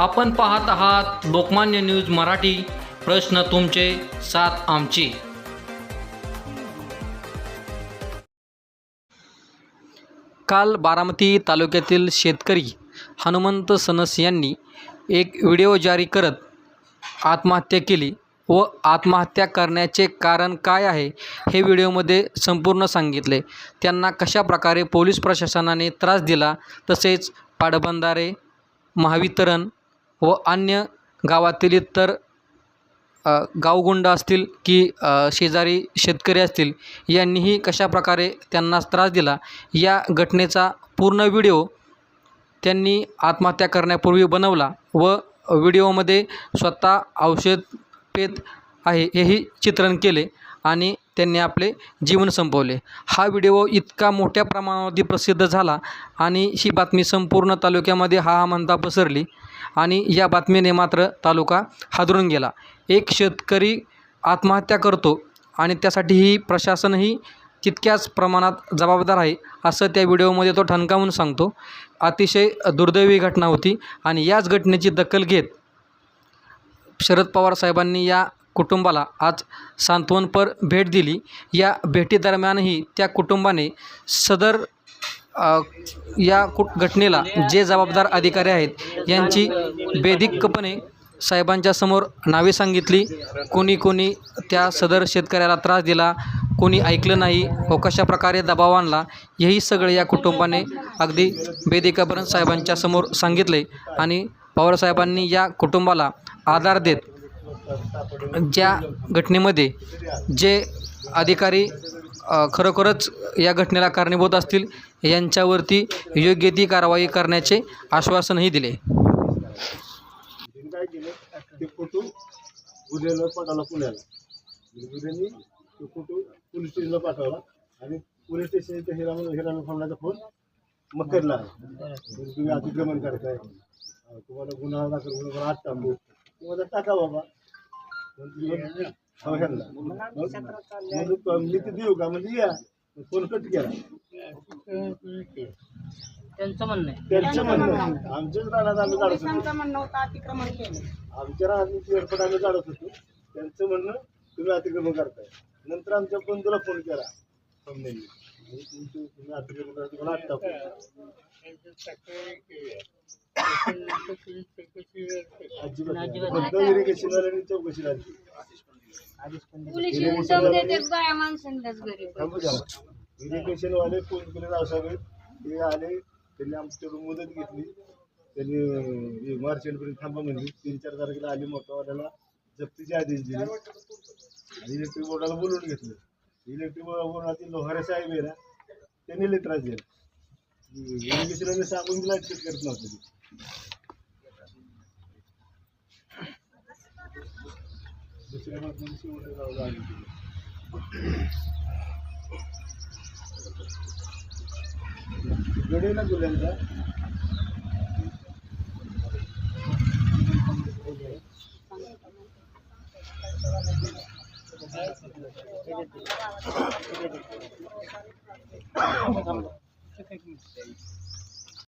आपण पाहत आहात लोकमान्य न्यूज मराठी प्रश्न तुमचे साथ आमची. काल बारामती तालुक्यातील शेतकरी हनुमंत सनस यांनी एक व्हिडिओ जारी करत आत्महत्या केली व आत्महत्या करण्याचे कारण काय आहे हे व्हिडिओमध्ये संपूर्ण सांगितले. त्यांना कशा प्रकारे पोलीस प्रशासनाने त्रास दिला तसेच पाटबंधारे महावितरण व अन्य गावातील इतर गावगुंड असतील की शेजारी शेतकरी असतील यांनीही कशा प्रकारे त्यांना त्रास दिला या घटनेचा पूर्ण व्हिडिओ त्यांनी आत्महत्या करण्यापूर्वी बनवला व व्हिडिओमध्ये स्वतः औषध पेत आहे हेही चित्रण केले आणि त्यांनी आपले जीवन संपवले. हा व्हिडिओ इतका मोठ्या प्रमाणावरती प्रसिद्ध झाला आणि ही बातमी संपूर्ण तालुक्यामध्ये हा हा म्हणता पसरली आणि या बातमीने मात्र तालुका हादरून गेला. एक शेतकरी आत्महत्या करतो आणि त्यासाठीही प्रशासनही तितक्याच प्रमाणात जबाबदार आहे असं त्या व्हिडिओमध्ये तो ठणकावून सांगतो. अतिशय दुर्दैवी घटना होती आणि याच घटनेची दखल घेत शरद पवार साहेबांनी या कुटुंबाला आज सांत्वनपर भेट दिली. या भेटीदरम्यानही त्या कुटुंबाने सदर या कुट घटनेला जे जबाबदार अधिकारी आहेत यांची बेधिक्कपणे साहेबांच्या समोर नावे सांगितली. कोणी कोणी त्या सदर शेतकऱ्याला त्रास दिला. कोणी ऐकलं नाही. व कशा प्रकारे दबाव आणला हेही सगळे या कुटुंबाने अगदी बेदिकापर्यंत साहेबांच्या समोर सांगितले. आणि पवारसाहेबांनी या कुटुंबाला आधार देत ज्या घटनेमध्ये जे अधिकारी खरोखरच या घटनेला कारणीभूत असतील यांच्यावरती योग्य ती कारवाई करण्याचे आश्वासनही दिले. गुन्ह्याला पाठवला पुण्याला गुन्ह्यांनी तो फोटो पोलीस स्टेशनला पाठवला आणि पोलीस स्टेशनच्या हिरामन हिरामन फोनला फोन मकरला म्हणजे तुम्ही अतिक्रमण करताय. तुम्हाला गुन्हा दाखल गुन्हा मला आत टाकू तुम्हाला टाका बाबा. मग- हो, ह्यांना. मग मग मी ते देऊ का म्हणजे या फोन कट केला त्यांचं म्हणणं त्यांचं म्हणणं आमच्याच रानात आम्ही काढत होतो. पोलिसांचं म्हणणं होतं अतिक्रमण केलं. आमच्या राहण्याची एअरपोर्ट आम्ही काढत होतो. त्यांचं म्हणणं तुम्ही अतिक्रमण करताय. नंतर आमच्या बंधूला फोन केला. समजेल तुम्ही अतिक्रमण करता तुम्हाला आत चौकशी लागली पोलीस येऊन देतात बाया माणसांनाच घरी थांबू द्या इरिगेशन वाले फोन केले रावसाहेब ते आले त्यांनी आमच्याकडून मदत घेतली. त्यांनी मार्च मार्चेंटपर्यंत थांबा म्हणजे तीन चार तारखेला आली मोठावाल्याला जप्तीचे आदेश दिले. आणि इलेक्ट्रिक बोर्डाला बोलवून घेतलं इलेक्ट्रिक बोर्डातील लोहारे साहेब आहे ना त्यांनी लय त्रास दिला इरिगेशनने सांगून दिला करत नव्हतं. ते. दुसऱ्या गडे ना गुल्यांचा